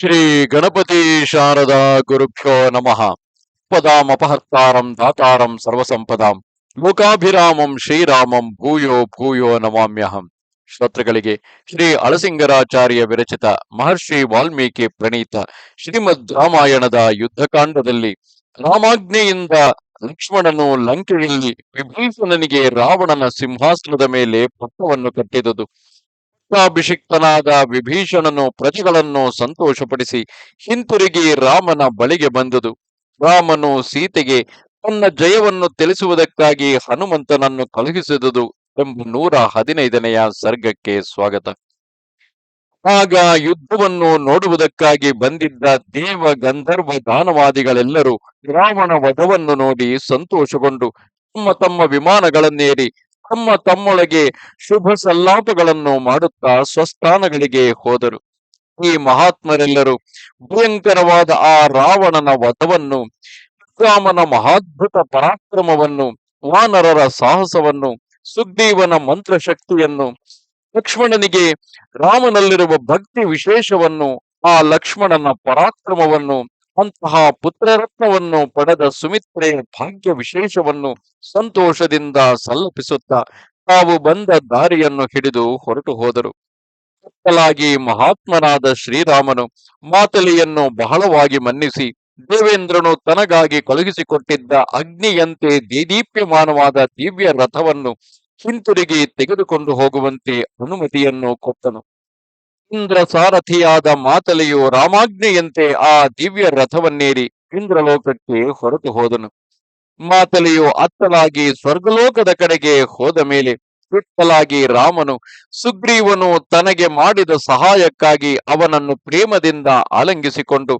ಶ್ರೀ ಗಣಪತಿ ಶಾರದಾ ಗುರುಭ್ಯೋ ನಮಃ. ಪದಾಮಪಹರ್ತಾರಂ ದಾತಾರಂ ಸರ್ವಸಂಪದಾಂ. ಲೋಕಾಭಿರಾಮಂ ಶ್ರೀರಾಮಂ ಭೂಯೋ ಭೂಯೋ ನಮಾಮ್ಯಹಂ. ಶ್ರೋತೃಗಳಿಗೆ ಶ್ರೀ ಅಳಸಿಂಗರಾಚಾರ್ಯ ವಿರಚಿತ ಮಹರ್ಷಿ ವಾಲ್ಮೀಕಿ ಪ್ರಣೀತ ಶ್ರೀಮದ್ ರಾಮಾಯಣದ ಯುದ್ಧಕಾಂಡದಲ್ಲಿ ರಾಮಾಜ್ಞೆಯಿಂದ ಲಕ್ಷ್ಮಣನು ಲಂಕೆಯಲ್ಲಿ ವಿಭೀಷಣನಿಗೆ ರಾವಣನ ಸಿಂಹಾಸನದ ಮೇಲೆ ಪಟ್ಟವನ್ನು ಕಟ್ಟಿದುದು. ಪಟ್ಟಾಭಿಷಿಕ್ತನಾದ ವಿಭೀಷಣನು ಪ್ರಜೆಗಳನ್ನು ಸಂತೋಷಪಡಿಸಿ ಹಿಂತಿರುಗಿ ರಾಮನ ಬಳಿಗೆ ಬಂದುದು ರಾಮನು ಸೀತೆಗೆ ತನ್ನ ಜಯವನ್ನು ತಿಳಿಸುವುದಕ್ಕಾಗಿ ಹನುಮಂತನನ್ನು ಕಳುಹಿಸಿದುದು ಎಂಬ ನೂರ ಹದಿನೈದನೆಯ ಸರ್ಗಕ್ಕೆ ಸ್ವಾಗತ. ಆಗ ಯುದ್ಧವನ್ನು ನೋಡುವುದಕ್ಕಾಗಿ ಬಂದಿದ್ದ ದೇವ ಗಂಧರ್ವ ದಾನವಾದಿಗಳೆಲ್ಲರೂ ರಾವಣ ವಧವನ್ನು ನೋಡಿ ಸಂತೋಷಗೊಂಡು ತಮ್ಮ ತಮ್ಮ ವಿಮಾನಗಳನ್ನೇರಿ ತಮ್ಮ ತಮ್ಮೊಳಗೆ ಶುಭ ಸಲ್ಲಾಪಗಳನ್ನು ಮಾಡುತ್ತಾ ಸ್ವಸ್ಥಾನಗಳಿಗೆ ಹೋದರು. ಈ ಮಹಾತ್ಮರೆಲ್ಲರೂ ಭಯಂಕರವಾದ ಆ ರಾವಣನ ವಧವನ್ನು ಶ್ರೀರಾಮನ ಮಹಾದ್ಭುತ ಪರಾಕ್ರಮವನ್ನು, ವಾನರರ ಸಾಹಸವನ್ನು, ಸುಗ್ರೀವನ ಮಂತ್ರಶಕ್ತಿಯನ್ನು, ಲಕ್ಷ್ಮಣನಿಗೆ ರಾಮನಲ್ಲಿರುವ ಭಕ್ತಿ ವಿಶೇಷವನ್ನು, ಆ ಲಕ್ಷ್ಮಣನ ಪರಾಕ್ರಮವನ್ನು ಅಂತಹ ಪುತ್ರರತ್ನವನ್ನು ಪಡೆದ ಸುಮಿತ್ರೆ ಭಾಗ್ಯ ವಿಶೇಷವನ್ನು ಸಂತೋಷದಿಂದ ಸಲ್ಲಪಿಸುತ್ತಾ ತಾವು ಬಂದ ದಾರಿಯನ್ನು ಹಿಡಿದು ಹೊರಟು ಹೋದರು. ಕತ್ತಲಾಗಿ ಮಹಾತ್ಮನಾದ ಶ್ರೀರಾಮನು ಮಾತಲಿಯನ್ನು ಬಹಳವಾಗಿ ಮನ್ನಿಸಿ, ದೇವೇಂದ್ರನು ತನಗಾಗಿ ಕಳುಹಿಸಿಕೊಟ್ಟಿದ್ದ ಅಗ್ನಿಯಂತೆ ದೇದೀಪ್ಯಮಾನವಾದ ದಿವ್ಯ ರಥವನ್ನು ಹಿಂತಿರುಗಿ ತೆಗೆದುಕೊಂಡು ಹೋಗುವಂತೆ ಅನುಮತಿಯನ್ನು ಕೊಟ್ಟನು. ಇಂದ್ರ ಸಾರಥಿಯಾದ ಮಾತಲೆಯು ರಾಮಾಜ್ಞೆಯಂತೆ ಆ ದಿವ್ಯ ರಥವನ್ನೇರಿ ಇಂದ್ರಲೋಕಕ್ಕೆ ಹೊರಟು ಹೋದನು. ಮಾತಲೆಯು ಅತ್ತಲಾಗಿ ಸ್ವರ್ಗಲೋಕದ ಕಡೆಗೆ ಹೋದ ಮೇಲೆ ಸುತ್ತಲಾಗಿ ರಾಮನು, ಸುಗ್ರೀವನು ತನಗೆ ಮಾಡಿದ ಸಹಾಯಕ್ಕಾಗಿ ಅವನನ್ನು ಪ್ರೇಮದಿಂದ ಆಲಂಗಿಸಿಕೊಂಡು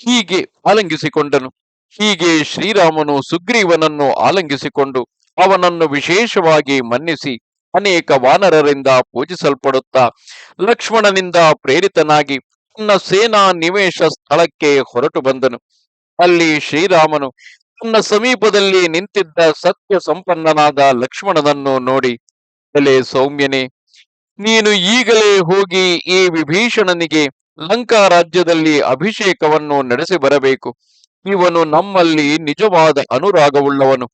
ಹೀಗೆ ಆಲಂಗಿಸಿಕೊಂಡನು ಹೀಗೆ ಶ್ರೀರಾಮನು ಸುಗ್ರೀವನನ್ನು ಆಲಂಗಿಸಿಕೊಂಡು ಅವನನ್ನು ವಿಶೇಷವಾಗಿ ಮನ್ನಿಸಿ ಅನೇಕ ವಾನರರಿಂದ ಪೂಜಿಸಲ್ಪಡುತ್ತಾ ಲಕ್ಷ್ಮಣನಿಂದ ಪ್ರೇರಿತನಾಗಿ ತನ್ನ ಸೇನಾ ನಿವೇಶ ಸ್ಥಳಕ್ಕೆ ಹೊರಟು ಬಂದನು. ಅಲ್ಲಿ ಶ್ರೀರಾಮನು ತನ್ನ ಸಮೀಪದಲ್ಲಿ ನಿಂತಿದ್ದ ಸತ್ಯ ಸಂಪನ್ನನಾದ ಲಕ್ಷ್ಮಣನನ್ನು ನೋಡಿ ಎಲೆ ಸೌಮ್ಯನೇ, ನೀನು ಈಗಲೇ ಹೋಗಿ ಈ ವಿಭೀಷಣನಿಗೆ ಲಂಕಾ ರಾಜ್ಯದಲ್ಲಿ ಅಭಿಷೇಕವನ್ನು ನಡೆಸಿ ಬರಬೇಕು. ಇವನು ನಮ್ಮಲ್ಲಿ ನಿಜವಾದ ಅನುರಾಗವುಳ್ಳವನು,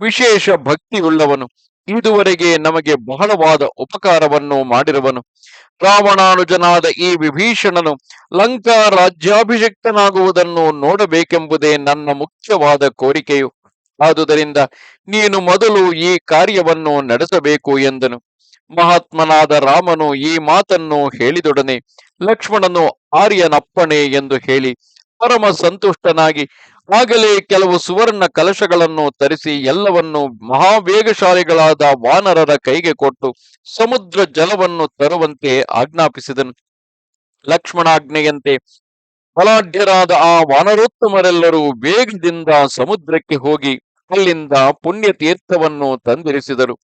ವಿಶೇಷ ಭಕ್ತಿಯುಳ್ಳವನು. ಇದುವರೆಗೆ ನಮಗೆ ಬಹಳವಾದ ಉಪಕಾರವನ್ನು ಮಾಡಿರುವನು ರಾವಣಾನುಜನಾದ ಈ ವಿಭೀಷಣನು ಲಂಕಾ ರಾಜ್ಯಾಭಿಷಕ್ತನಾಗುವುದನ್ನು ನೋಡಬೇಕೆಂಬುದೇ ನನ್ನ ಮುಖ್ಯವಾದ ಕೋರಿಕೆಯು. ಆದುದರಿಂದ ನೀನು ಮೊದಲು ಈ ಕಾರ್ಯವನ್ನು ನಡೆಸಬೇಕು ಎಂದನು. ಮಹಾತ್ಮನಾದ ರಾಮನು ಈ ಮಾತನ್ನು ಹೇಳಿದೊಡನೆ ಲಕ್ಷ್ಮಣನು ಆರ್ಯನಪ್ಪಣೆ ಎಂದು ಹೇಳಿ ಪರಮ ಸಂತುಷ್ಟನಾಗಿ ಆಗಲೇ ಕೆಲವು ಸುವರ್ಣ ಕಲಶಗಳನ್ನು ತರಿಸಿ ಎಲ್ಲವನ್ನು ಮಹಾವೇಗಶಾಲಿಗಳಾದ ವಾನರರ ಕೈಗೆ ಕೊಟ್ಟು ಸಮುದ್ರ ಜಲವನ್ನು ತರುವಂತೆ ಆಜ್ಞಾಪಿಸಿದನು. ಲಕ್ಷ್ಮಣಾಜ್ಞೆಯಂತೆ ಬಲಾಢ್ಯರಾದ ಆ ವಾನರೋತ್ತಮರೆಲ್ಲರೂ ವೇಗದಿಂದ ಸಮುದ್ರಕ್ಕೆ ಹೋಗಿ ಅಲ್ಲಿಂದ ಪುಣ್ಯ ತೀರ್ಥವನ್ನು ತಂದಿರಿಸಿದರು.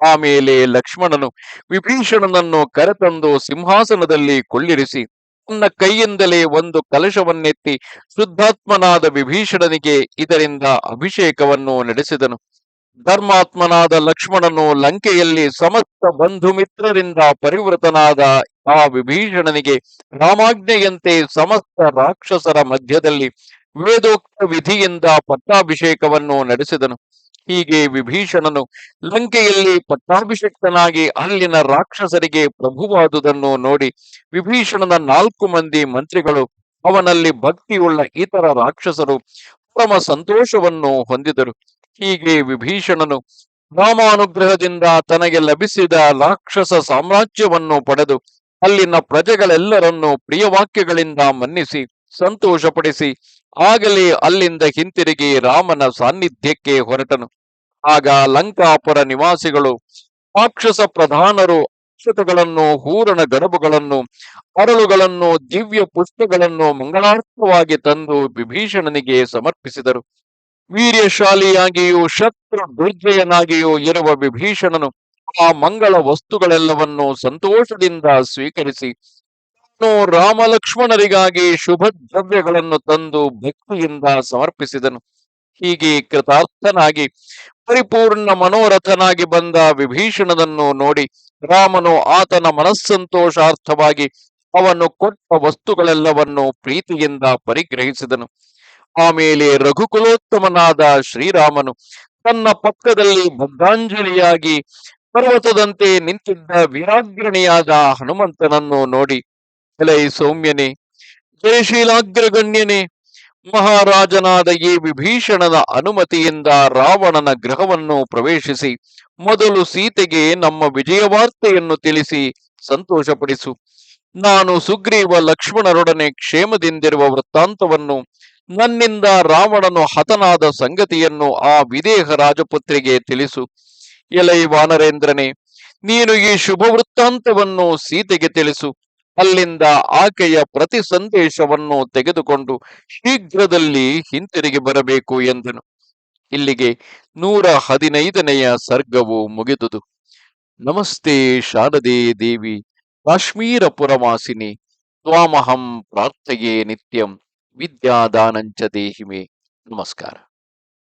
ಆಮೇಲೆ ಲಕ್ಷ್ಮಣನು ವಿಭೀಷಣನನ್ನು ಕರೆತಂದು ಸಿಂಹಾಸನದಲ್ಲಿ ಕೊಳ್ಳಿರಿಸಿ ತನ್ನ ಕೈಯಿಂದಲೇ ಒಂದು ಕಲಶವನ್ನೆತ್ತಿ ಶುದ್ಧಾತ್ಮನಾದ ವಿಭೀಷಣನಿಗೆ ಇದರಿಂದ ಅಭಿಷೇಕವನ್ನು ನಡೆಸಿದನು. ಧರ್ಮಾತ್ಮನಾದ ಲಕ್ಷ್ಮಣನು ಲಂಕೆಯಲ್ಲಿ ಸಮಸ್ತ ಬಂಧು ಮಿತ್ರರಿಂದ ಪರಿವೃತನಾದ ಆ ವಿಭೀಷಣನಿಗೆ ರಾಮಾಜ್ಞೆಯಂತೆ ಸಮಸ್ತ ರಾಕ್ಷಸರ ಮಧ್ಯದಲ್ಲಿ ವೇದೋಕ್ತ ವಿಧಿಯಿಂದ ಪಟ್ಟಾಭಿಷೇಕವನ್ನು ನಡೆಸಿದನು. ಹೀಗೆ ವಿಭೀಷಣನು ಲಂಕೆಯಲ್ಲಿ ಪಟ್ಟಾಭಿಷಕ್ತನಾಗಿ ಅಲ್ಲಿನ ರಾಕ್ಷಸರಿಗೆ ಪ್ರಭುವಾದುದನ್ನು ನೋಡಿ ವಿಭೀಷಣನ ನಾಲ್ಕು ಮಂದಿ ಮಂತ್ರಿಗಳು, ಅವನಲ್ಲಿ ಭಕ್ತಿಯುಳ್ಳ ಇತರ ರಾಕ್ಷಸರು ಪರಮ ಸಂತೋಷವನ್ನು ಹೊಂದಿದರು. ಹೀಗೆ ವಿಭೀಷಣನು ರಾಮಾನುಗ್ರಹದಿಂದ ತನಗೆ ಲಭಿಸಿದ ರಾಕ್ಷಸ ಸಾಮ್ರಾಜ್ಯವನ್ನು ಪಡೆದು ಅಲ್ಲಿನ ಪ್ರಜೆಗಳೆಲ್ಲರನ್ನು ಪ್ರಿಯವಾಕ್ಯಗಳಿಂದ ಮನ್ನಿಸಿ ಸಂತೋಷಪಡಿಸಿ. ಆಗಲೇ ಅಲ್ಲಿಂದ ಹಿಂತಿರುಗಿ ರಾಮನ ಸಾನ್ನಿಧ್ಯಕ್ಕೆ ಹೊರಟನು. ಆಗ ಲಂಕಾಪುರ ನಿವಾಸಿಗಳು ರಾಕ್ಷಸ ಪ್ರಧಾನರು ಅಕ್ಷತಗಳನ್ನು ಹೂರಣ ಗಣಬುಗಳನ್ನು ಅರಳುಗಳನ್ನು, ದಿವ್ಯ ಪುಷ್ಪಗಳನ್ನು ಮಂಗಳಾರ್ಥವಾಗಿ ತಂದು ವಿಭೀಷಣನಿಗೆ ಸಮರ್ಪಿಸಿದರು. ವೀರ್ಯಶಾಲಿಯಾಗಿಯೂ ಶತ್ರು ದುರ್ಜಯನಾಗಿಯೂ ಇರುವ ವಿಭೀಷಣನು ಆ ಮಂಗಳ ವಸ್ತುಗಳೆಲ್ಲವನ್ನು ಸಂತೋಷದಿಂದ ಸ್ವೀಕರಿಸಿ ರಾಮ ಲಕ್ಷ್ಮಣರಿಗಾಗಿ ಶುಭ ದ್ರವ್ಯಗಳನ್ನು ತಂದು ಭಕ್ತಿಯಿಂದ ಸಮರ್ಪಿಸಿದನು. ಹೀಗೆ ಕೃತಾರ್ಥನಾಗಿ, ಪರಿಪೂರ್ಣ ಮನೋರಥನಾಗಿ ಬಂದ ವಿಭೀಷಣನನ್ನು ನೋಡಿ ರಾಮನು ಆತನ ಮನಸ್ಸಂತೋಷಾರ್ಥವಾಗಿ ಅವನು ಕೊಟ್ಟ ವಸ್ತುಗಳೆಲ್ಲವನ್ನು ಪ್ರೀತಿಯಿಂದ ಪರಿಗ್ರಹಿಸಿದನು. ಆಮೇಲೆ ರಘುಕುಲೋತ್ತಮನಾದ ಶ್ರೀರಾಮನು ತನ್ನ ಪಕ್ಕದಲ್ಲಿ ಭದ್ರಾಂಜಲಿಯಾಗಿ ಪರ್ವತದಂತೆ ನಿಂತಿದ್ದ ವೀರಾಗ್ರಣಿಯಾದ ಹನುಮಂತನನ್ನು ನೋಡಿ ಎಲೈ ಸೌಮ್ಯನೇ ಜಯಶೀಲಾಗ್ರಗಣ್ಯನೇ ಮಹಾರಾಜನಾದ ಈ ವಿಭೀಷಣನ ಅನುಮತಿಯಿಂದ ರಾವಣನ ಗೃಹವನ್ನು ಪ್ರವೇಶಿಸಿ ಮೊದಲು ಸೀತೆಗೆ ನಮ್ಮ ವಿಜಯವಾರ್ತೆಯನ್ನು ತಿಳಿಸಿ ಸಂತೋಷಪಡಿಸು. ನಾನು ಸುಗ್ರೀವ ಲಕ್ಷ್ಮಣರೊಡನೆ ಕ್ಷೇಮದಿಂದಿರುವ ವೃತ್ತಾಂತವನ್ನು, ನನ್ನಿಂದ ರಾವಣನು ಹತನಾದ ಸಂಗತಿಯನ್ನು ಆ ವಿದೇಹ ರಾಜಪುತ್ರಿಗೆ ತಿಳಿಸು. ಎಲೈ ವಾನರೇಂದ್ರನೇ, ನೀನು ಈ ಶುಭ ವೃತ್ತಾಂತವನ್ನು ಸೀತೆಗೆ ತಿಳಿಸು. ಅಲ್ಲಿಂದ ಆಕೆಯ ಪ್ರತಿ ಸಂದೇಶವನ್ನು ತೆಗೆದುಕೊಂಡು ಶೀಘ್ರದಲ್ಲಿ ಹಿಂತಿರುಗಿ ಬರಬೇಕು ಎಂದನು. ಇಲ್ಲಿಗೆ ನೂರ ಹದಿನೈದನೆಯ ಸರ್ಗವು ಮುಗಿದುದು. ನಮಸ್ತೆ ಶಾರದೆ ದೇವಿ ಕಾಶ್ಮೀರ ಪುರವಾಸಿನಿ ತ್ವಾಮಹಂ ಪ್ರಾರ್ಥೆಯೇ ನಿತ್ಯಂ, ವಿದ್ಯಾದಾನಂಚ ದೇಹಿಮೆ. ನಮಸ್ಕಾರ.